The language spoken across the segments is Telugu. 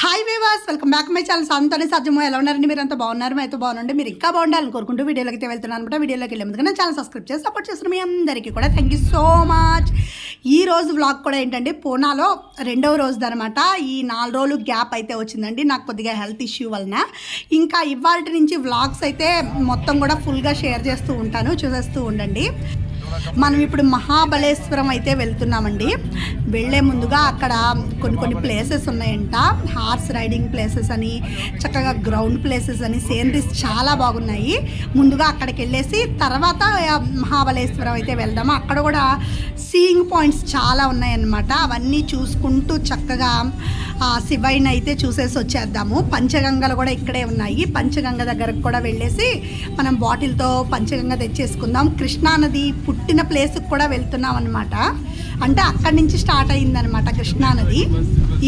హాయ్ వేవాస్ వెల్కమ్ బ్యాక్ మై ఛానల్ సంతోని సత్యమో ఎలా ఉన్నారండి? మీరు అంత బాగున్నారు? అయితే బాగుండండి మీరు ఇంకా బాగుండాలని కోరుకుంటూ వీడియోలోకి అయితే వెళ్తున్నాను అనమాట. వీడియోలోకి వెళ్ళే ముందుగా నా ఛానల్ సబ్స్క్రైబ్ చేసి సపోర్ట్ చేస్తున్న మీ అందరికీ కూడా థ్యాంక్ యూ సో మచ్ ఈ రోజు వ్లాగ్ కూడా ఏంటంటే పూనాలో రెండవ రోజు అనమాట. ఈ నాలుగు రోజులు గ్యాప్ అయితే వచ్చిందండి. నాకు కొద్దిగా హెల్త్ ఇష్యూ వలన. ఇంకా ఇవాళ నుంచి వ్లాగ్స్ అయితే మొత్తం కూడా ఫుల్గా షేర్ చేస్తూ ఉంటాను. చూసేస్తూ ఉండండి. మనం ఇప్పుడు మహాబలేశ్వరం అయితే వెళ్తున్నామండి. వెళ్ళే ముందుగా అక్కడ కొన్ని కొన్ని ప్లేసెస్ ఉన్నాయంట. హార్స్ రైడింగ్ ప్లేసెస్ అని చక్కగా గ్రౌండ్ ప్లేసెస్ అని సీనరీస్ చాలా బాగున్నాయి. ముందుగా అక్కడికి వెళ్ళేసి తర్వాత మహాబలేశ్వరం అయితే వెళ్దాము. అక్కడ కూడా సీయింగ్ పాయింట్స్ చాలా ఉన్నాయన్నమాట. అవన్నీ చూసుకుంటూ చక్కగా ఆ శివయ్యని అయితే చూసేసి వచ్చేద్దాము. పంచగంగలు కూడా ఇక్కడే ఉన్నాయి. పంచగంగ దగ్గరకు కూడా వెళ్ళేసి మనం బాటిల్తో పంచగంగ తెచ్చేసుకుందాం. కృష్ణానది పుట్టి పుట్టిన ప్లేస్కి కూడా వెళ్తున్నాం అనమాట అంటే అక్కడి నుంచి స్టార్ట్ అయిందనమాట కృష్ణానది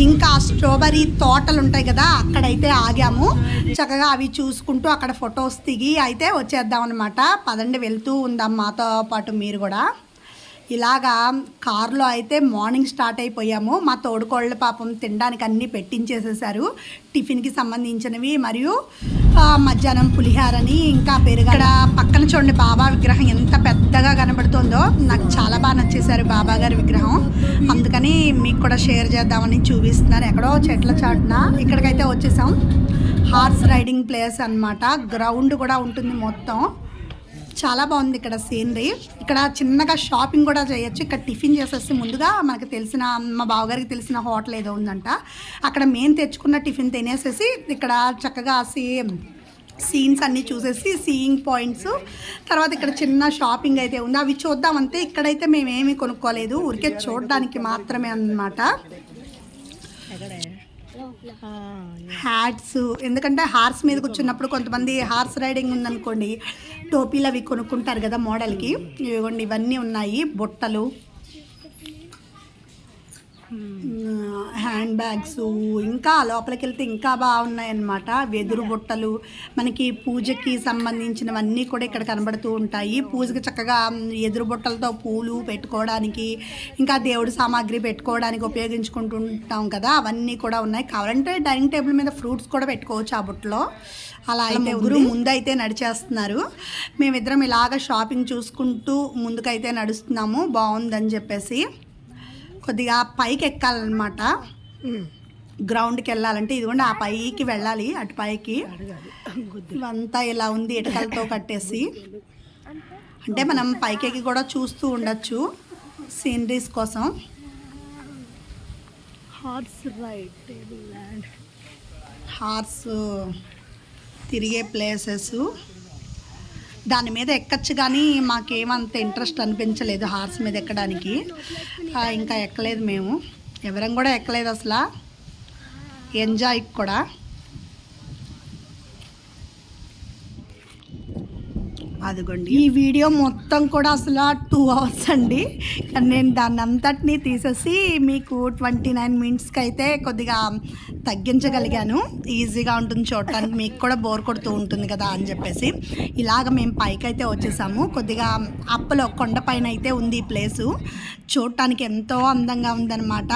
ఇంకా స్ట్రాబెరీ తోటలు ఉంటాయి కదా అక్కడైతే ఆగాము. చక్కగా అవి చూసుకుంటూ అక్కడ ఫొటోస్ దిగి అయితే వచ్చేద్దాం అనమాట పదండి వెళ్తూ ఉందాం మాతో పాటు మీరు కూడా. ఇలాగా కారులో అయితే మార్నింగ్ స్టార్ట్ అయిపోయాము. మా తోడుకోళ్ళ పాపం తినడానికి అన్నీ పెట్టించేసేసారు. టిఫిన్కి సంబంధించినవి మరియు మధ్యాహ్నం పులిహారని ఇంకా పెరుగు. పక్కన చూడండి బాబా విగ్రహం ఎంత పెద్దగా కనబడుతుందో. నాకు చాలా బాగా నచ్చేసారు బాబా గారి విగ్రహం. అందుకని మీకు కూడా షేర్ చేద్దామని చూపిస్తున్నారు. ఎక్కడో చెట్ల చాటున ఇక్కడికైతే వచ్చేసాం. హార్స్ రైడింగ్ ప్లేస్ అన్నమాట. గ్రౌండ్ కూడా ఉంటుంది మొత్తం. చాలా బాగుంది ఇక్కడ సీనరీ. ఇక్కడ చిన్నగా షాపింగ్ కూడా చేయొచ్చు. ఇక్కడ టిఫిన్ చేసేసి ముందుగా మనకు తెలిసిన మా బావగారికి తెలిసిన హోటల్ ఏదో ఉందంట. అక్కడ మేము తెచ్చుకున్న టిఫిన్ తినేసేసి ఇక్కడ చక్కగా సీ సీన్స్ అన్నీ చూసేసి సీయింగ్ పాయింట్స్. తర్వాత ఇక్కడ చిన్న షాపింగ్ అయితే ఉంది. అవి చూద్దామంటే ఇక్కడైతే మేమేమీ కొనుక్కోలేదు. ఊరికే చూడడానికి మాత్రమే అన్నమాట. హ్యాట్స్ ఎందుకంటే హార్స్ మీద కూర్చున్నప్పుడు కొంతమంది హార్స్ రైడింగ్ ఉందనుకోండి టోపీలు అవి కొనుక్కుంటారు కదా మోడల్కి. ఇవ్వండి ఇవన్నీ ఉన్నాయి. బుట్టలు హ్యాండ్ బ్యాగ్స్ ఇంకా లోపలికి వెళ్తే ఇంకా బాగున్నాయి అన్నమాట వెదురు బుట్టలు మనకి పూజకి సంబంధించినవన్నీ కూడా ఇక్కడ కనబడుతూ ఉంటాయి. పూజకి చక్కగా ఎదురు బుట్టలతో పూలు పెట్టుకోవడానికి ఇంకా దేవుడి సామాగ్రి పెట్టుకోవడానికి ఉపయోగించుకుంటుంటాం కదా. అవన్నీ కూడా ఉన్నాయి. కావాలంటే డైనింగ్ టేబుల్ మీద ఫ్రూట్స్ కూడా పెట్టుకోవచ్చు ఆ బుట్టలో. అలా అయితే ముగ్గురు ముందైతే నడిచేస్తున్నారు. మేమిద్దరం ఇలాగ షాపింగ్ చూసుకుంటూ ముందుకైతే నడుస్తున్నాము. బాగుందని చెప్పేసి. కొద్దిగా పైకి ఎక్కాలన్నమాట గ్రౌండ్కి వెళ్ళాలంటే ఇదిగోండి ఆ పైకి వెళ్ళాలి అటు పైకి. ఇవంతా ఇలా ఉంది ఇటుకలతో కట్టేసి. అంటే మనం పైకి కూడా చూస్తూ ఉండొచ్చు సీనరీస్ కోసం. హార్స్ రైడ్ హార్స్ తిరిగే ప్లేసెస్. దాని మీద ఎక్కచ్చు కానీ మాకేమంత ఇంట్రెస్ట్ అనిపించలేదు హార్స్ మీద ఎక్కడానికి. ఇంకా ఎక్కలేదు మేము. ఎవరం కూడా ఎక్కలేదు అసలు. ఎంజాయ్ కూడా. అదిగోండి. ఈ వీడియో మొత్తం కూడా అసలు టూ అవర్స్ అండి. కానీ నేను దాన్ని అంతటినీ తీసేసి మీకు ట్వంటీ నైన్ మినిట్స్కి అయితే కొద్దిగా తగ్గించగలిగాను. ఈజీగా ఉంటుంది చూడటానికి. మీకు కూడా బోర్ కొడుతూ ఉంటుంది కదా అని చెప్పేసి. ఇలాగ మేము పైకి అయితే వచ్చేసాము. కొద్దిగా అప్పలో కొండపైన అయితే ఉంది ఈ ప్లేసు. చూడటానికి ఎంతో అందంగా ఉందన్నమాట.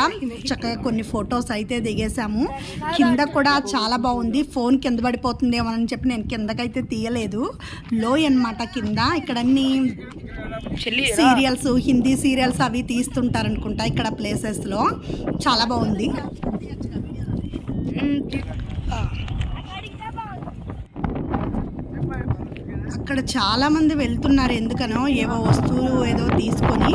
చక్కగా కొన్ని ఫొటోస్ అయితే దిగేసాము. కింద కూడా చాలా బాగుంది. ఫోన్ కింద పడిపోతుందేమో అని చెప్పి నేను కిందకైతే తీయలేదు. లో అన్నమాట కింద. ఇక్కడ అన్ని సీరియల్స్ హిందీ సీరియల్స్ అవి తీస్తుంటారనుకుంటా ఇక్కడ ప్లేసెస్లో. చాలా బాగుంది. అక్కడ చాలా మంది వెళ్తున్నారు ఎందుకనో ఏవో వస్తువులు ఏదో తీసుకొని.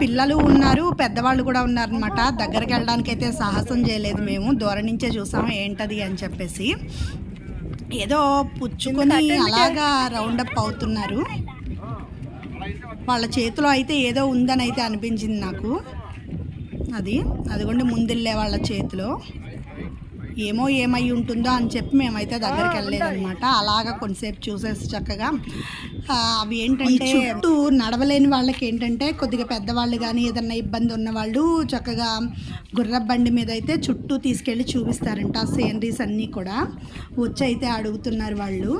పిల్లలు ఉన్నారు పెద్దవాళ్ళు కూడా ఉన్నారనమాట దగ్గరికి వెళ్ళడానికి అయితే సాహసం చేయలేదు మేము. దూరం నుంచే చూసాము ఏంటది అని చెప్పేసి. ఏదో పుచ్చుకొని అలాగా రౌండప్ అవుతున్నారు. వాళ్ళ చేతిలో అయితే ఏదో ఉందని అయితే అనిపించింది నాకు. అది అదిగోండి ముందెళ్ళే వాళ్ళ చేతిలో. ఏమో ఏమై ఉంటుందో అని చెప్పి మేమైతే దగ్గరికి వెళ్ళలేదన్నమాట అలాగా కొంతసేపు చూసేసి చక్కగా అవి ఏంటంటే చుట్టూ నడవలేని వాళ్ళకి ఏంటంటే కొద్దిగా పెద్దవాళ్ళు కానీ ఏదన్నా ఇబ్బంది ఉన్న వాళ్ళు చక్కగా గుర్ర బండి మీద అయితే చుట్టూ తీసుకెళ్ళి చూపిస్తారంట ఆ సీనరీస్ అన్నీ కూడా. వచ్చి అయితే అడుగుతున్నారు వాళ్ళు.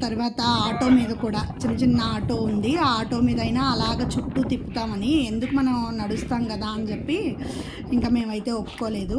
తర్వాత ఆటో మీద కూడా చిన్న చిన్న ఆటో ఉంది. ఆ ఆటో మీద అయినా అలాగ చుట్టూ తిప్పుతామని ఎందుకు మనం నడుస్తాం కదా అని చెప్పి ఇంకా మేమైతే ఒప్పుకోలేదు.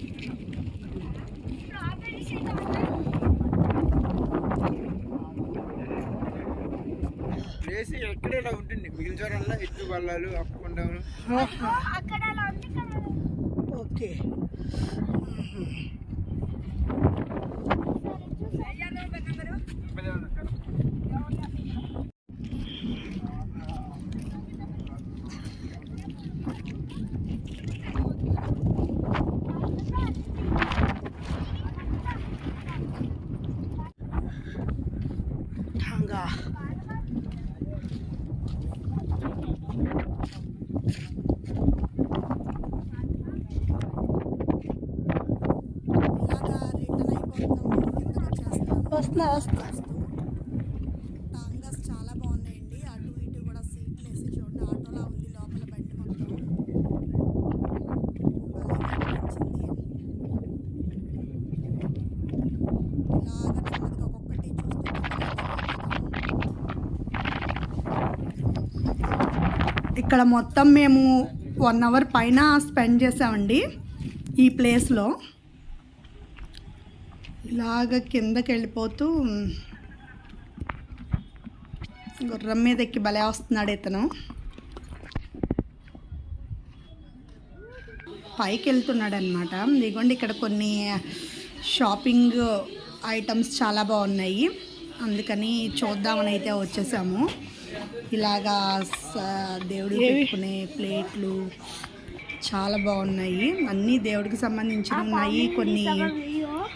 ఎక్కడ ఇలా ఉంటుంది మిగిలిన చోరల్లా ఎత్తు బల్లాలు అప్పు కొండలు ఓకే ఠాంగా వస్తున్నా వస్తున్నా. టాంగాస్ చాలా బాగున్నాయండి. అటు ఇటు కూడా సీట్లు వేసి చూడండి. ఆటోలా ఉంది లోపల బండి మొత్తం. ఇక్కడ మొత్తం మేము వన్ అవర్ పైన స్పెండ్ చేసామండి ఈ ప్లేస్లో ఇలాగ కిందకి వెళ్ళిపోతూ గుర్రం మీద ఎక్కి భలే వస్తున్నాడు ఇతను. పైకి వెళ్తున్నాడు అనమాట ఇదిగోండి ఇక్కడ కొన్ని షాపింగ్ ఐటమ్స్ చాలా బాగున్నాయి. అందుకని చూద్దామని అయితే వచ్చేసాము. ఇలాగా దేవుడికి పెట్టుకునే ప్లేట్లు చాలా బాగున్నాయి. అన్నీ దేవుడికి సంబంధించినవి. ఉన్నాయి కొన్ని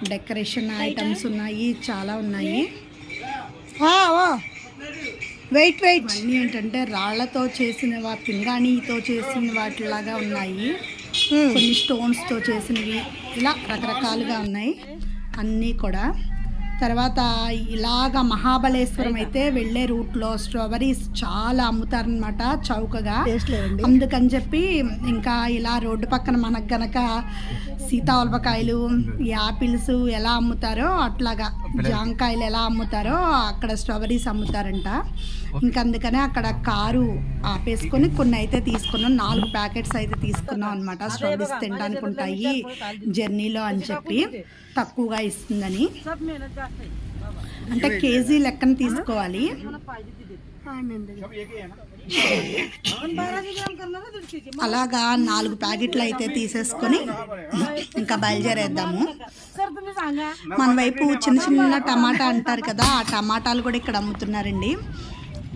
డెకరేషన్ ఐటమ్స్ ఉన్నాయి చాలా ఉన్నాయి. వెయిట్ వెయిట్ అన్నీ ఏంటంటే రాళ్ళతో చేసిన వా పింగాణితో చేసిన వాటిలాగా ఉన్నాయి. కొన్ని స్టోన్స్తో చేసినవి. ఇలా రకరకాలుగా ఉన్నాయి. అన్నీ కూడా. తర్వాత ఇలాగ మహాబలేశ్వరం అయితే వెళ్ళే రూట్లో స్ట్రాబెరీస్ చాలా అమ్ముతారనమాట చౌకగా. అందుకని చెప్పి ఇంకా ఇలా రోడ్డు పక్కన మనకు గనక సీతావల్పకాయలు యాపిల్స్ ఎలా అమ్ముతారో అట్లాగా. జాంకాయలు ఎలా అమ్ముతారో అక్కడ స్ట్రాబెరీస్ అమ్ముతారంట. ఇంకా అందుకనే అక్కడ కారు ఆపేసుకొని కొన్ని అయితే తీసుకున్నాం. నాలుగు ప్యాకెట్స్ అయితే తీసుకున్నాం అనమాట స్ట్రాబెరీస్ తినడానికి ఉంటాయి. జర్నీలో అని చెప్పి తక్కువగా ఇస్తుందని. అంటే కేజీ లెక్కన తీసుకోవాలి. అలాగా నాలుగు ప్యాకెట్లు అయితే తీసేసుకొని ఇంకా బయలుదేరేద్దాము. మన వైపు చిన్న చిన్న టమాటా అంటారు కదా ఆ టమాటాలు కూడా ఇక్కడ అమ్ముతున్నారండి.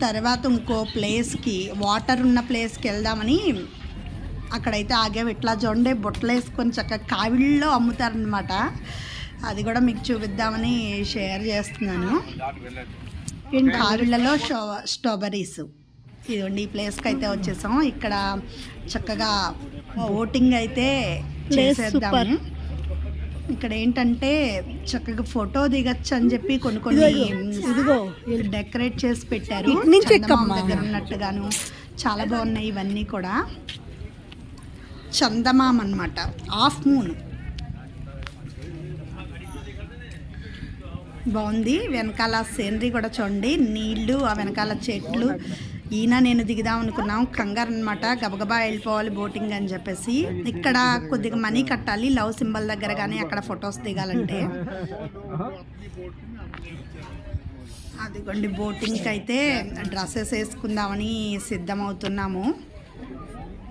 తర్వాత ఇంకో ప్లేస్కి వాటర్ ఉన్న ప్లేస్కి వెళ్దామని అక్కడైతే ఆగాము. ఇట్లా జొండే బుట్టలు వేసుకొని చక్కగా కావిళ్ళలో అమ్ముతారనమాట అది కూడా మీకు చూపిద్దామని షేర్ చేస్తున్నాను. కావిళ్ళలో స్టో స్ట్రాబెరీస్ ఇదిగోండి ఈ ప్లేస్కి అయితే వచ్చేసాం. ఇక్కడ చక్కగా బోటింగ్ అయితే చేసేద్దాము. ఇక్కడ ఏంటంటే చక్కగా ఫోటో దిగచ్చు అని చెప్పి కొన్ని కొన్ని డెకరేట్ చేసి పెట్టారు. దగ్గర ఉన్నట్టుగాను చాలా బాగున్నాయి ఇవన్నీ కూడా. చందమామ అన్నమాట. Half moon. బాగుంది. వెనకాల సీనరీ కూడా చూడండి. నీళ్ళు ఆ వెనకాల చెట్లు. ఈయన నేను దిగుదాం అనుకున్నాం. కంగారు అనమాట గబగబా వెళ్ళిపోవాలి బోటింగ్ అని చెప్పేసి. ఇక్కడ కొద్దిగా మనీ కట్టాలి. లవ్ సింబల్ దగ్గర కానీ అక్కడ ఫొటోస్ దిగాలంటే. అదిగోండి బోటింగ్కి అయితే డ్రెస్సెస్ వేసుకుందామని సిద్ధమవుతున్నాము.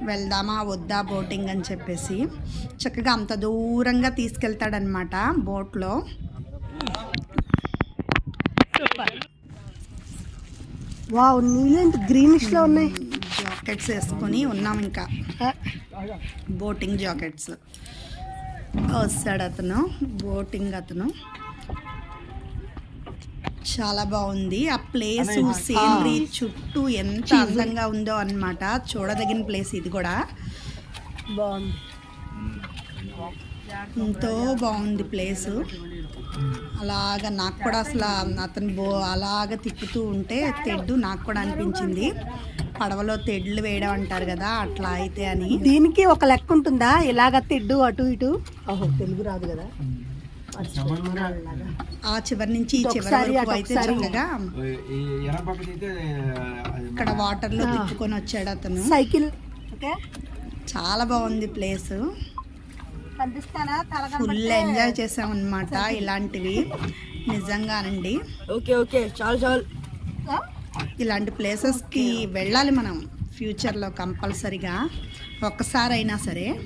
వెళ్దామా వద్దా బోటింగ్ అని చెప్పేసి. చక్కగా అంత దూరంగా తీసుకెళ్తాడనమాట బోట్లో. వావ్ నీళ్ళు గ్రీనిష్లో ఉన్నాయి. జాకెట్స్ వేసుకొని ఉన్నాం ఇంకా. బోటింగ్ జాకెట్స్ వస్తాడు అతను. బోటింగ్ అతను. చాలా బాగుంది. ఆ ప్లేస్ సీనరీ చుట్టూ ఎంత అందంగా ఉందో అన్నమాట. చూడదగిన ప్లేస్ ఇది కూడా. బాగుంది. ఎంతో బాగుంది ప్లేసు అలాగ నాకు కూడా అసలు అతను బో అలాగ తిప్పుతూ ఉంటే తెడ్డు నాకు కూడా అనిపించింది. పడవలో తెడ్లు వేయడం అంటారు కదా అట్లా అయితే అని. దీనికి ఒక లెక్క ఉంటుందా? ఇలాగ తిడ్డు అటు ఇటు? ఓహో తెలుగు రాదు కదా? ఆ చివరి నుంచి ఈ చివరి వరకు అయితే. చక్కగా ఇక్కడ వాటర్లో తిప్పుకొని వచ్చాడు అతను. Cycle okay. చాలా బాగుంది ప్లేస్. ఫుల్ ఎంజాయ్ చేసాం అనమాట ఇలాంటివి. నిజంగానండి. Okay okay. చాలు చాలు. ఇలాంటి ప్లేసెస్కి వెళ్ళాలి మనం ఫ్యూచర్లో కంపల్సరిగా. ఒక్కసారి అయినా సరే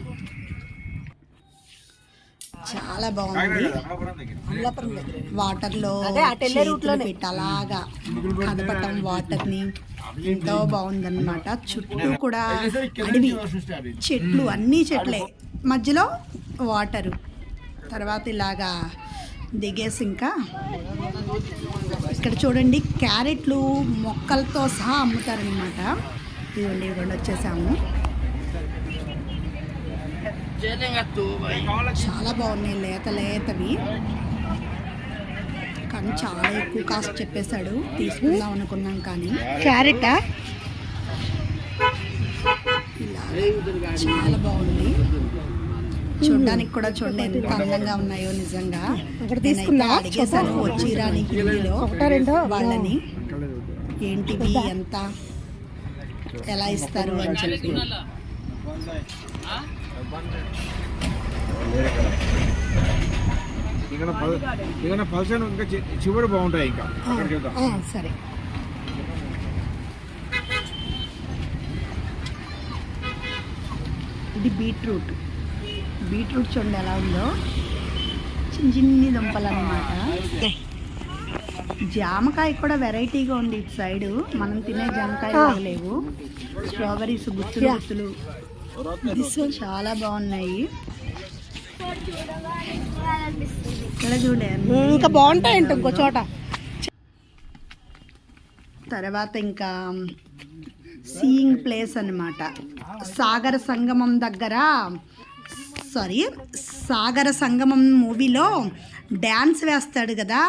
చాలా బాగుంది. route చేతులు పెట్టి అలాగా కదపటం వాటర్ని ఎంతో బాగుందన్నమాట. చుట్టూ కూడా అడవి. చెట్లు అన్నీ చెట్లే. మధ్యలో వాటరు. తర్వాత ఇలాగా దిగేసి ఇంకా ఇక్కడ చూడండి క్యారెట్లు మొక్కలతో సహా అమ్ముతారనమాట ఇదిగోండి ఇవ్వండి వచ్చేసాము. చాలా బాగున్నాయి లేత లేతవి. కానీ చాలా ఎక్కువ కాస్ట్ చెప్పేశాడు. తీసుకుందాం అనుకున్నాం కానీ. క్యారెటా? ఇలా చాలా బాగుంది. చూడ్డానికి కూడా చూడండి ఎంత అందంగా ఉన్నాయో నిజంగా. ఒకటి నేనైతే తీసుకున్నావా? అడిగేశాను వచ్చి రాని హిందీలో ఒకటో రెండో? వాళ్ళని. ఏంటివి ఎంత? ఎలా ఇస్తారు అని చెప్పి. ఇంకా ఇంకా పల్సర్ ఇంకా చివరి బాగుంటాయి ఇంకా. అక్కడ చూద్దాం ఆ, సరే. ఇది బీట్రూట్. బీట్రూట్ చూడండి ఎలా ఉందో. చిన్న చిన్ని దుంపలు అనమాట జామకాయ కూడా వెరైటీగా ఉంది ఇటు సైడ్. మనం తినే జామకాయ లేవు. స్ట్రాబెరీస్ గుత్తులు గుత్తులు. చాలా బాగున్నాయి. ఇక్కడ చూడే ఇంకా బాగుంటాయంట ఇంకో చోట? తర్వాత ఇంకా సీయింగ్ ప్లేస్ అన్నమాట. సాగర సంగమం దగ్గర సారీ సాగర సంగమం మూవీలో డ్యాన్స్ వేస్తాడు కదా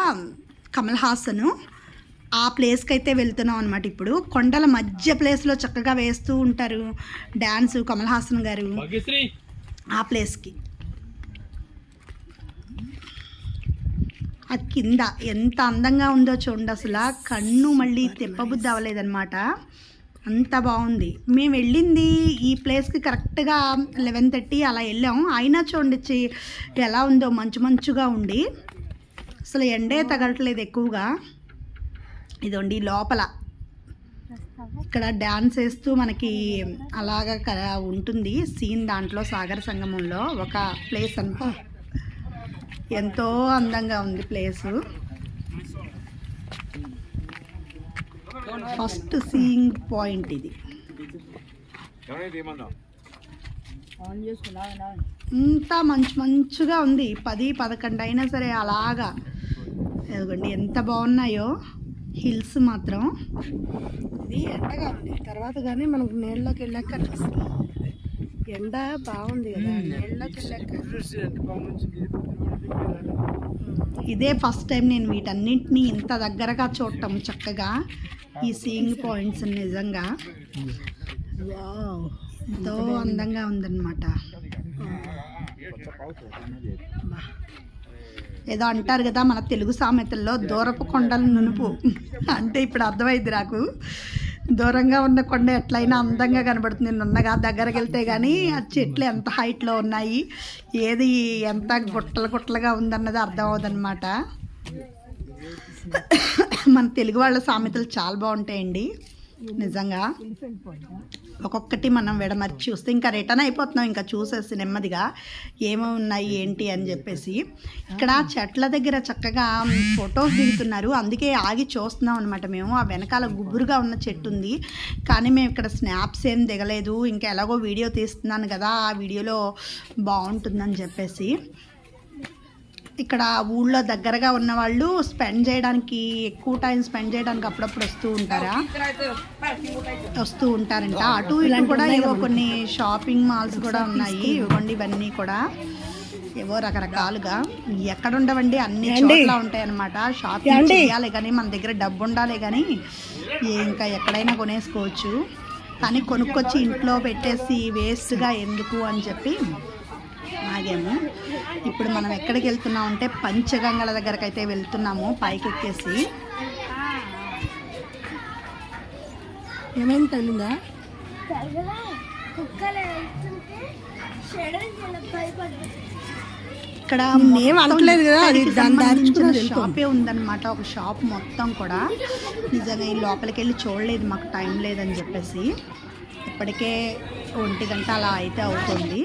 కమల్ హాసన్. ఆ ప్లేస్కి అయితే వెళ్తున్నాం అనమాట ఇప్పుడు. కొండల మధ్య ప్లేస్లో చక్కగా వేస్తూ ఉంటారు డ్యాన్స్ కమల్ హాసన్ గారు ఆ ప్లేస్కి ఆ కింద ఎంత అందంగా ఉందో చూడండి అసలు. కన్ను మళ్ళీ తెప్పబుద్ధి అవ్వలేదన్నమాట. అంత బాగుంది. మేము వెళ్ళింది ఈ ప్లేస్కి కరెక్ట్గా లెవెన్ థర్టీ అలా వెళ్ళాం. అయినా చూడండి చి- ఎలా ఉందో మంచు మంచుగా ఉండి. అసలు ఎండే తగలట్లేదు ఎక్కువగా. ఇదండి లోపల. ఇక్కడ డ్యాన్స్ వేస్తూ మనకి అలాగా ఉంటుంది సీన్ దాంట్లో సాగర సంగమంలో. ఒక ప్లేస్ అనమాట ఎంతో అందంగా ఉంది ప్లేసు. ఫస్ట్ సీయింగ్ పాయింట్ ఇది. ఇంత మంచి మంచుగా ఉంది. పది పదకొండు అయినా సరే అలాగా. ఎదుగండి ఎంత బాగున్నాయో. హిల్స్ మాత్రం. ఇది ఎండగా ఉంది. తర్వాత కానీ మనకు నీళ్ళలోకి వెళ్ళాక కనిపిస్తుంది ఎండ బాగుంది కదా. నీళ్ళలోకి వెళ్ళాక. ఇదే ఫస్ట్ టైం నేను వీటన్నింటినీ ఇంత దగ్గరగా చూడటం చక్కగా. ఈ సీయింగ్ పాయింట్స్ నిజంగా. ఎంతో అందంగా ఉందన్నమాట. ఏదో అంటారు కదా మన తెలుగు సామెతల్లో దూరపు కొండలు నునుపు. అంటే ఇప్పుడు అర్థమైంది నాకు. దూరంగా ఉన్న కొండ ఎట్లయినా అందంగా కనబడుతుంది. నున్నగా దగ్గరికి వెళ్తే కానీ ఆ చెట్లు ఎంత హైట్లో ఉన్నాయి ఏది ఎంత గుట్టలు గుట్టలుగా ఉందన్నది అర్థం అవుదన్నమాట. మన తెలుగు వాళ్ళ సామెతలు చాలా బాగుంటాయండి. నిజంగా? ఒక్కొక్కటి మనం విడమర్చి చూస్తే ఇంకా రిటర్న్ అయిపోతున్నాం ఇంకా చూసేసి నెమ్మదిగా ఏమేమి ఉన్నాయి ఏంటి అని చెప్పేసి. ఇక్కడ చెట్ల దగ్గర చక్కగా ఫొటోస్ దిగుతున్నారు అందుకే ఆగి చూస్తున్నాం అనమాట మేము. ఆ వెనకాల గుబురుగా ఉన్న చెట్టు ఉంది కానీ మేము ఇక్కడ స్నాప్స్ ఏం దిగలేదు. ఇంకా ఎలాగో వీడియో తీస్తున్నాను కదా ఆ వీడియోలో బాగుంటుందని చెప్పేసి. ఇక్కడ ఊళ్ళో దగ్గరగా ఉన్న వాళ్ళు స్పెండ్ చేయడానికి ఎక్కువ టైం స్పెండ్ చేయడానికి అప్పుడప్పుడు వస్తూ ఉంటారా? వస్తూ ఉంటారంట. అటు ఇటు కూడా ఏవో కొన్ని షాపింగ్ మాల్స్ కూడా ఉన్నాయి. ఇవ్వండి ఇవన్నీ కూడా. ఏవో రకరకాలుగా. ఎక్కడ ఉండవండి అన్ని? చోట్ల ఉంటాయి అనమాట షాపింగ్? చేయాలి కానీ మన దగ్గర డబ్బు ఉండాలి కానీ ఇంకా ఎక్కడైనా కొనేసుకోవచ్చు. కానీ కొనుక్కొచ్చి ఇంట్లో పెట్టేసి వేస్ట్గా ఎందుకు అని చెప్పి ఆగాము. ఇప్పుడు మనం ఎక్కడికి వెళ్తున్నాం అంటే పంచగంగల దగ్గరకు అయితే వెళ్తున్నాము పైకి ఎక్కేసి ఏమైంది తల్లిందా ఇక్కడ నిన్నేం అనట్లేదు కదా, అది దాని. షాపే ఉందన్నమాట ఒక షాప్ మొత్తం కూడా. నిజంగా ఈ లోపలికి వెళ్ళి చూడలేదు మాకు టైం లేదని చెప్పేసి. ఇప్పటికే ఒంటి గంట అలా అయితే అవుతుంది.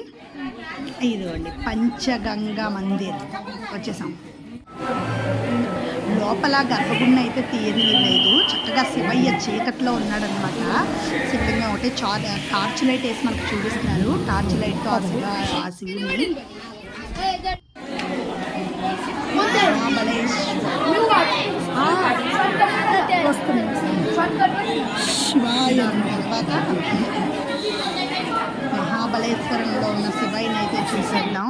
ఇదిగోండి పంచగంగా మందిర్ వచ్చేసాం. లోపల గర్భగుడిని అయితే తీయనీయలేదు చక్కగా శివయ్య చీకట్లో ఉన్నాడనమాట. శివలింగం ఒకటి చా టార్చ్ లైట్ వేసి మనకు చూపిస్తున్నారు టార్చ్ లైట్తో ఆ శివ ఆ శివుని. శివాయ తర్వాత మహాబలేశ్వరంలో ఉన్న శివయ్యని అయితే చూసేద్దాం.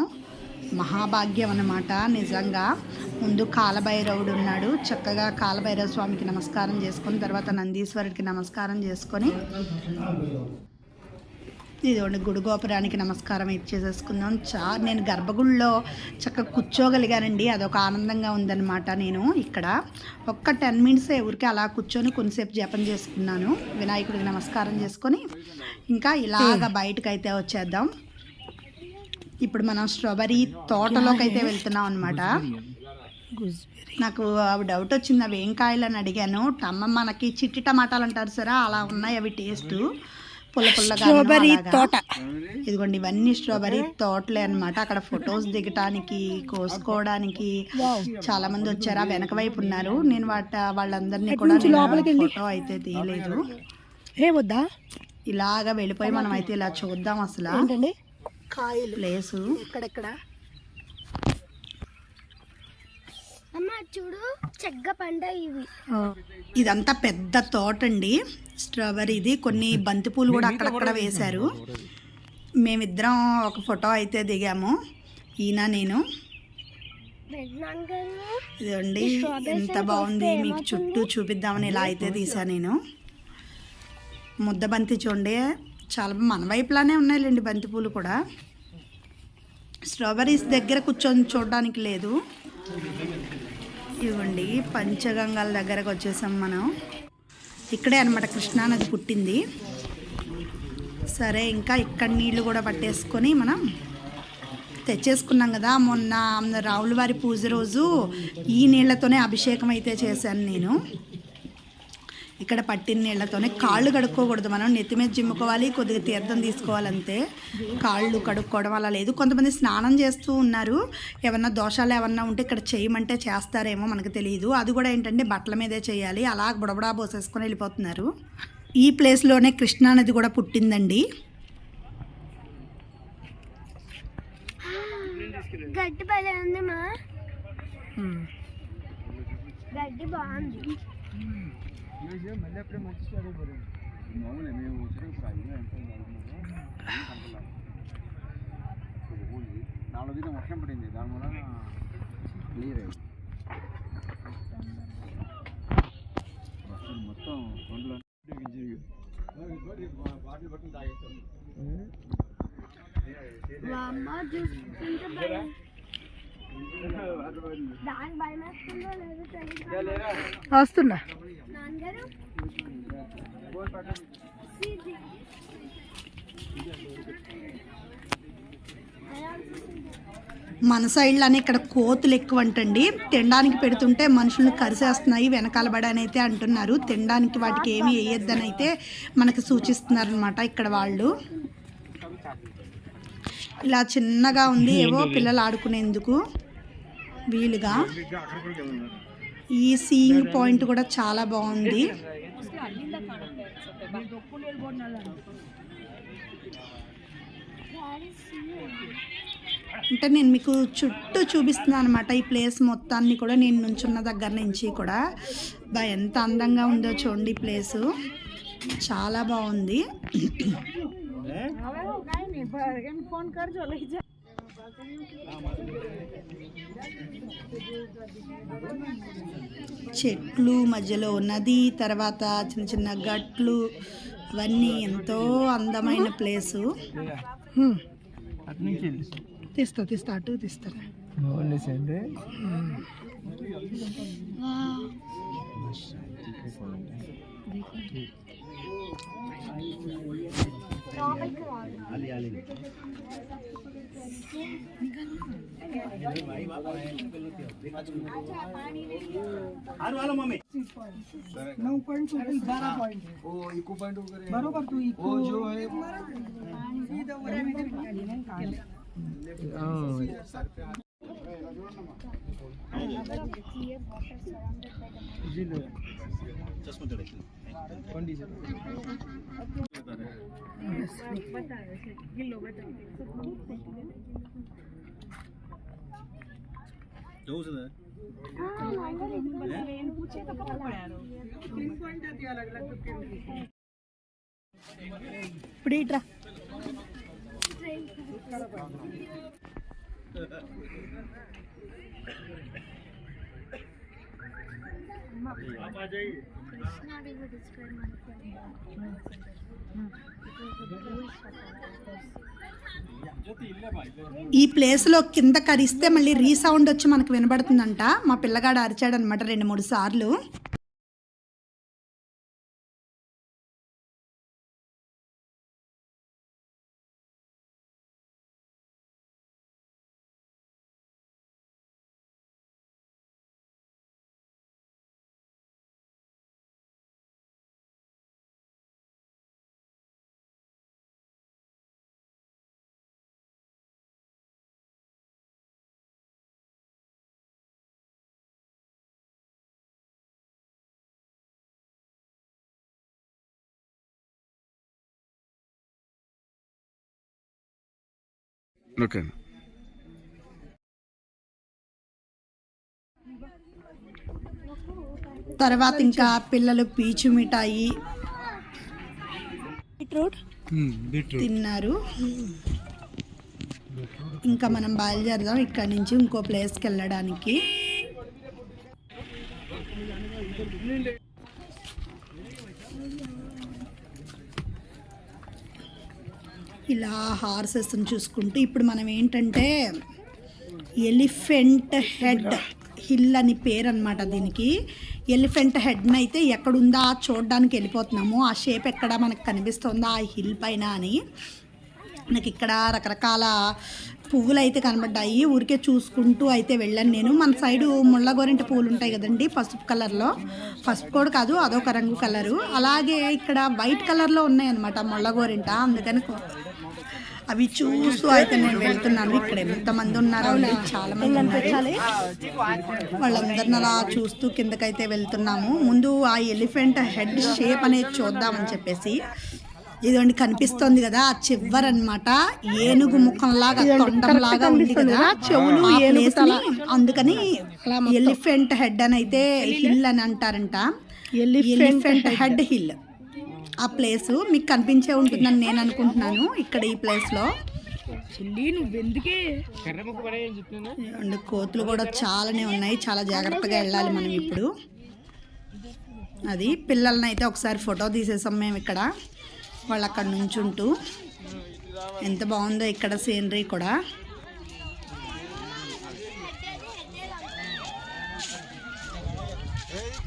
మహాభాగ్యం అన్నమాట నిజంగా. ముందు కాలభైరవుడు ఉన్నాడు. చక్కగా కాలభైరవ స్వామికి నమస్కారం చేసుకొని తర్వాత నందీశ్వరుడికి నమస్కారం చేసుకొని ఇదిగోండి గుడి గోపురానికి నమస్కారం ఇచ్చేసేసుకుందాం చా నేను గర్భగుడిలో చక్కగా కూర్చోగలిగానండి. అదొక ఆనందంగా ఉందన్నమాట. నేను ఇక్కడ ఒక్క టెన్ మినిట్స్ ఊరికి అలా కూర్చొని కొంతసేపు జపం చేసుకున్నాను. వినాయకుడికి నమస్కారం చేసుకొని ఇంకా ఇలాగ బయటకు అయితే వచ్చేద్దాం. ఇప్పుడు మనం స్ట్రాబెరీ తోటలోకి అయితే వెళ్తున్నాం అనమాట నాకు అవి డౌట్ వచ్చింది అవి ఏం కాయలు అని అడిగాను. టమ్మ మనకి చిట్టి టమాటాలు అంటారు సరే అలా ఉన్నాయి అవి టేస్ట్. పుల్ల పుల్లగా స్ట్రాబెరీ తోట. ఇదిగోండి ఇవన్నీ స్ట్రాబెరీ తోటలే అన్నమాట. అక్కడ ఫొటోస్ దిగటానికి కోసుకోవడానికి చాలా మంది వచ్చారు. ఆ వెనక వైపు ఉన్నారు. నేను వాట వాళ్ళందరినీ కూడా. ఫోటో అయితే తీయలేదు. ఏ వద్దా? ఇలాగా వెళ్ళిపోయి మనం అయితే ఇలా చూద్దాం అసలు. ఏంటండి? కాయలు. ప్లేసు. ఎక్కడెక్కడ? అమ్మ చూడు చెగ్గ పంట ఇవి. ఇదంతా పెద్ద తోట అండి స్ట్రాబెర్రీది కొన్ని బంతిపూలు కూడా అక్కడక్కడ వేశారు. మేమిద్దరం ఒక ఫోటో అయితే దిగాము. ఈయన నేను. ఇదండి ఎంత బాగుంది. మీకు చుట్టూ చూపిద్దామని ఇలా అయితే తీసా నేను. ముద్ద బంతి చూడండి. చాలా మన వైపులానే ఉన్నాయిలేండి బంతిపూలు కూడా. స్ట్రాబెర్రీస్ దగ్గర కూర్చొని చూడడానికి లేదు. ఇవ్వండి పంచగంగాల దగ్గరకు వచ్చేసాం మనం. ఇక్కడే అనమాట కృష్ణానది పుట్టింది. సరే ఇంకా ఇక్కడ నీళ్ళు కూడా పట్టేసుకొని మనం తెచ్చేసుకున్నాం కదా. మొన్న రావులవారి పూజ రోజు ఈ నీళ్ళతోనే అభిషేకం అయితే చేశాను నేను. ఇక్కడ పట్టిన నీళ్ళతోనే కాళ్ళు కడుక్కోకూడదు మనం. నెత్తి మీద జిమ్ముకోవాలి కొద్దిగా తీర్థం తీసుకోవాలంతే. కాళ్ళు కడుక్కోవడం అలా లేదు. కొంతమంది స్నానం చేస్తూ ఉన్నారు. ఏమన్నా దోషాలు ఏమన్నా ఉంటే ఇక్కడ చేయమంటే చేస్తారేమో మనకు తెలియదు అది కూడా ఏంటంటే బట్టల మీదే చేయాలి. అలా బుడబుడా పోసేసుకొని వెళ్ళిపోతున్నారు. ఈ ప్లేస్లోనే కృష్ణానది కూడా పుట్టిందండి. గడ్డి భలే ఉంది మా గడ్డి బాగుంది. మళ్ళీ అప్పుడే మంచి స్టార్ట్ మామూలే మేము వచ్చినప్పుడు అయ్యో ఎంత నాలుగు దిన వర్షం పడింది దాని వలన క్లియర్ అయ్యింది వర్షం మొత్తం కొండలో బాటిల్ పట్టుకుని తాగేస్తాం వస్తున్నా. మన సైడ్లోనే ఇక్కడ కోతులు ఎక్కువ అంటండి తినడానికి పెడుతుంటే మనుషులను కరిసేస్తున్నాయి వెనకాల పడని అయితే అంటున్నారు. తినడానికి వాటికి ఏమి వేయొద్దని అయితే మనకు సూచిస్తున్నారు అనమాట ఇక్కడ వాళ్ళు. ఇలా చిన్నగా ఉంది ఏవో పిల్లలు ఆడుకునేందుకు. వీలుగా. ఈ సీయింగ్ పాయింట్ కూడా చాలా బాగుంది. అంటే నేను మీకు చుట్టూ చూపిస్తున్నాను అనమాట ఈ ప్లేస్ మొత్తాన్ని కూడా. నేను నుంచున్న దగ్గర నుంచి కూడా. బా ఎంత అందంగా ఉందో చూడండి ఈ ప్లేసు. చాలా బాగుంది. చెట్లు మధ్యలో నది తర్వాత చిన్న చిన్న గట్లు అవన్నీ ఎంతో అందమైన ప్లేసు హ్మ్. అటు నుంచి తీస్తా नऊ पॉईंट बारा पॉईंट हो। इको पॉईंट वगैरे बरोबर तू इको जो आहे पंडित જવું છે પ્રીટ્રા કૃષ્ણ ఈ ప్లేస్లో కింద కరిస్తే మళ్ళీ రీసౌండ్ వచ్చి మనకు వినబడుతుందంట. మా పిల్లగాడు అరిచాడనమాట రెండు మూడు సార్లు. ఓకే తర్వాత ఇంకా పిల్లలు పీచు మిఠాయి బీట్రూట్. తిన్నారు. ఇంకా మనం బయలుదేరదాం ఇక్కడ నుంచి ఇంకో ప్లేస్కి వెళ్ళడానికి. ఇలా హార్సెస్ చూసుకుంటూ ఇప్పుడు మనం ఏంటంటే ఎలిఫెంట్ హెడ్ హిల్ అని పేరు అనమాట దీనికి. ఎలిఫెంట్ హెడ్ని అయితే ఎక్కడుందా చూడడానికి వెళ్ళిపోతున్నాము. ఆ షేప్ ఎక్కడ మనకు కనిపిస్తుందా? ఆ హిల్ పైన అని. నాకు ఇక్కడ రకరకాల పువ్వులు అయితే కనబడ్డాయి. ఊరికే చూసుకుంటూ అయితే వెళ్ళాను నేను. మన సైడు ముళ్ళ గోరింట పువ్వులు ఉంటాయి కదండి పసుపు కలర్లో. పసుపు కూడా కాదు అదొక రంగు కలరు. అలాగే ఇక్కడ వైట్ కలర్లో ఉన్నాయి అనమాట ముళ్ళ గోరింట అందుకని అవి చూస్తూ అయితే నేను వెళ్తున్నాను. ఇక్కడ ఎంతమంది ఉన్నారో చాలా మంది ఉన్నారు. వాళ్ళందరిని అలా చూస్తూ కిందకైతే వెళ్తున్నాము. ముందు ఆ ఎలిఫెంట్ హెడ్ షేప్ అనేది చూద్దామని చెప్పేసి ఇదండి కనిపిస్తోంది కదా ఆ చివరనమాట ఏనుగు ముఖంలాగా తొండంలాగా ఉంది కదా. చెవులు, అందుకని ఎలిఫెంట్ హెడ్ అని అయితే హిల్ అని అంటారంట. Elephant head hill. ఆ ప్లేస్ మీకు కనిపించే ఉంటుందని నేను అనుకుంటున్నాను ఇక్కడ ఈ ప్లేస్లో కర్రముక్కు పడేయని చెప్తున్నా అండ్ కోతులు కూడా చాలానే ఉన్నాయి. చాలా జాగ్రత్తగా వెళ్ళాలి మనం ఇప్పుడు. అది పిల్లల్ని అయితే ఒకసారి ఫోటో తీసేసాం మేము ఇక్కడ. వాళ్ళు అక్కడ నుంచుంటూ ఎంత బాగుందో ఇక్కడ సీనరీ కూడా.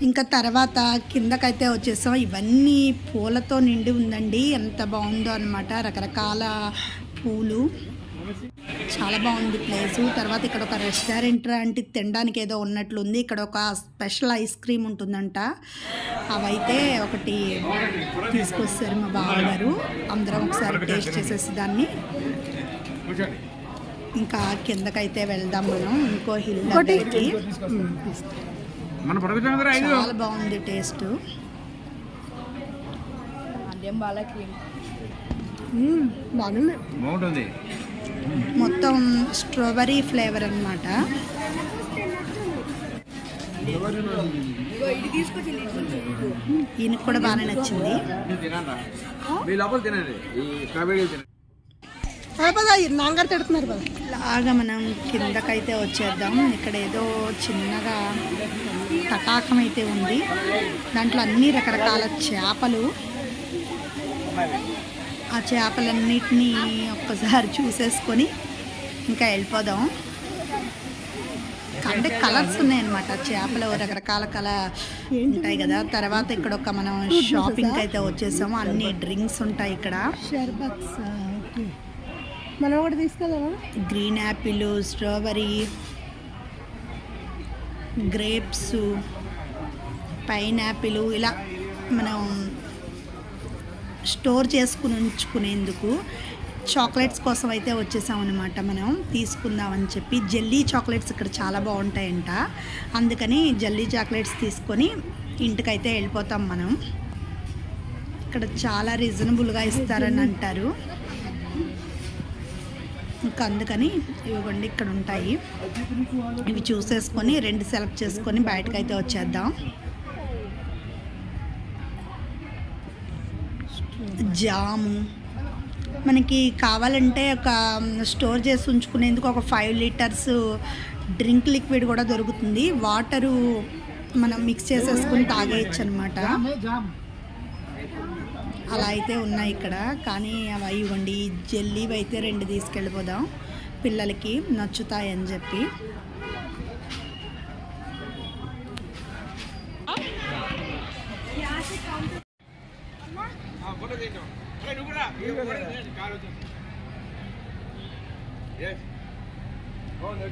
ఇంకా తర్వాత కిందకైతే వచ్చేసాం. ఇవన్నీ పూలతో నిండి ఉందండి. ఎంత బాగుందో అనమాట రకరకాల పూలు. చాలా బాగుంది ప్లేస్. తర్వాత ఇక్కడ ఒక రెస్టారెంట్ లాంటి తినడానికి ఏదో ఉన్నట్లుంది. ఇక్కడ ఒక స్పెషల్ ఐస్ క్రీమ్ ఉంటుందంట. అవైతే ఒకటి తీసుకొస్తారు మా బావగారు. అందరం ఒకసారి టేస్ట్ చేసేసి దాన్ని. ఇంకా కిందకైతే వెళ్దాం మనం. ఇంకో హిల్ దగ్గరికి. మన చాలా బాగుంది టేస్ట్. మ్మ్. బాగుంది. బాగుంటుంది. మొత్తం స్ట్రాబెరీ ఫ్లేవర్ అన్నమాట. ఈయనకు కూడా బాగానే నచ్చింది. తినండి మీ లోపల తినండి. ఈ స్ట్రాబెరీ తినండి. పద పద నాంగారు తిడుతున్నారు పద. లాగా మనం కిందకైతే వచ్చేద్దాం. ఇక్కడ ఏదో చిన్నగా తటాకం అయితే ఉంది. దాంట్లో అన్ని రకరకాల చేపలు. ఆ చేపలన్నిటినీ ఒక్కసారి చూసేసుకొని ఇంకా వెళ్ళిపోదాం. అంటే కలర్స్ ఉన్నాయన్నమాట. చేపలు రకరకాల కల ఉంటాయి కదా. తర్వాత ఇక్కడ ఒక మనం షాపింగ్ అయితే వచ్చేసాము. అన్ని డ్రింక్స్ ఉంటాయి ఇక్కడ. మనం కూడా తీసుకెళ్దామా? Green apple strawberry grapes pineapple ఇలా మనం స్టోర్ చేసుకుని ఉంచుకునేందుకు చాక్లెట్స్ కోసం అయితే వచ్చేసాం అనమాట మనం. తీసుకుందామని చెప్పి జెల్లీ చాక్లెట్స్ ఇక్కడ చాలా బాగుంటాయంట. అందుకని జెల్లీ చాక్లెట్స్ తీసుకొని ఇంటికైతే వెళ్ళిపోతాం మనం. ఇక్కడ చాలా రీజనబుల్గా ఇస్తారని అంటారు. ఇంకా అందుకని ఇవ్వండి ఇక్కడ ఉంటాయి. ఇవి చూసేసుకొని రెండు సెలెక్ట్ చేసుకొని బయటకు అయితే వచ్చేద్దాం. జాము. మనకి కావాలంటే ఒక స్టోర్ చేసి ఉంచుకునేందుకు ఒక ఫైవ్ లీటర్స్ డ్రింక్ లిక్విడ్ కూడా దొరుకుతుంది. వాటరు మనం మిక్స్ చేసేసుకుని తాగేయచ్చు అనమాట అలా అయితే ఉన్నాయి ఇక్కడ. కానీ అవి ఇవ్వండి. జెల్లీవి అయితే రెండు తీసుకెళ్ళిపోదాం. పిల్లలకి నచ్చుతాయని చెప్పి. ఫోటో తీద్దాం ఏ, నువ్వు రా. ఏ, ఫోటో తీయండి. కారు వచ్చేసి. Yes. బాగుంది,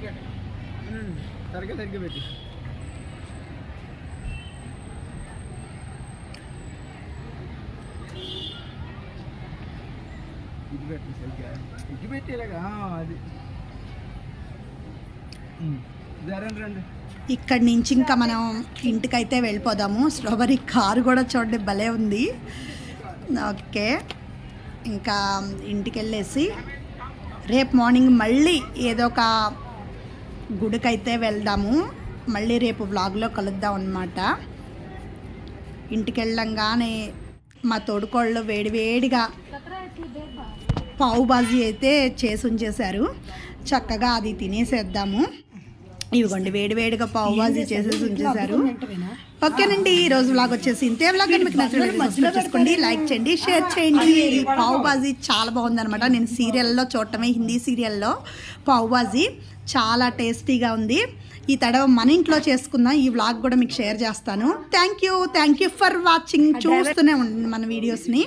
ఓకే. సరిగ్గా పెట్టి సరిగ్గా ఇది పెట్టేలాగా అది. రండి రండి ఇక్కడి నుంచి ఇంకా మనం ఇంటికైతే వెళ్ళిపోదాము. స్ట్రాబెరీ కారు కూడా చూడండి భలే ఉంది. ఓకే. ఇంకా ఇంటికి వెళ్ళేసి రేపు మార్నింగ్ మళ్ళీ ఏదో ఒక గుడికైతే వెళ్దాము. మళ్ళీ రేపు వ్లాగ్లో కలుద్దాం అనమాట ఇంటికి వెళ్ళంగానే మా తోడుకోళ్ళు వేడివేడిగా పావు బాజీ అయితే చేసి ఉంచేశారు చక్కగా అది తినేసేద్దాము. ఇవ్వండి వేడివేడిగా పావు బాజీ చేసేసి ఉంచేశారు ఓకేనండి ఈ రోజు వ్లాగ్ వచ్చేసి ఇంతే. వ్లాగ్ అని మీకు నచ్చినట్లయితే చేసుకోండి లైక్ చేయండి షేర్ చేయండి. ఈ పావు బాజీ చాలా బాగుందన్నమాట. నేను సీరియల్లో చూడటమే హిందీ సీరియల్లో పావు బాజీ చాలా టేస్టీగా ఉంది. ఈ తడవ మన ఇంట్లో చేసుకుందాం ఈ వ్లాగ్ కూడా మీకు షేర్ చేస్తాను. Thank you thank you for watching చూస్తూనే ఉండండి మన వీడియోస్ని